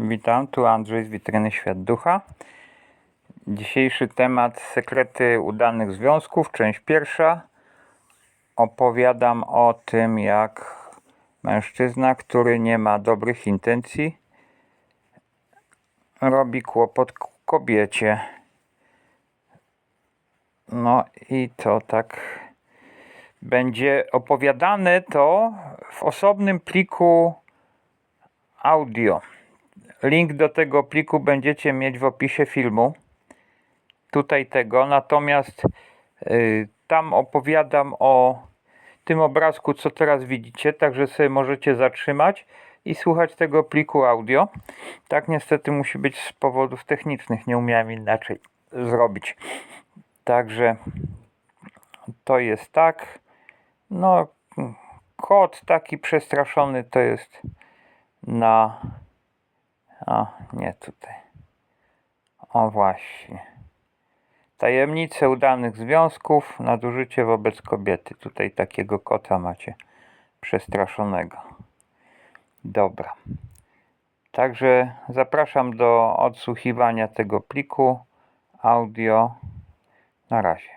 Witam, tu Andrzej z Witryny Świat Ducha. Dzisiejszy temat sekrety udanych związków, część pierwsza. Opowiadam o tym, jak mężczyzna, który nie ma dobrych intencji, robi kłopot kobiecie. No i to tak będzie opowiadane to w osobnym pliku audio. Link do tego pliku będziecie mieć w opisie filmu. Tutaj tego. Natomiast y, tam opowiadam o tym obrazku, co teraz widzicie. Także sobie możecie zatrzymać i słuchać tego pliku audio. Tak niestety musi być z powodów technicznych. Nie umiałem inaczej zrobić. Także to jest tak. No, kot taki przestraszony to jest na a, nie tutaj. O właśnie. Tajemnice udanych związków, nadużycie wobec kobiety. Tutaj takiego kota macie przestraszonego. Dobra. Także zapraszam do odsłuchiwania tego pliku audio. Na razie.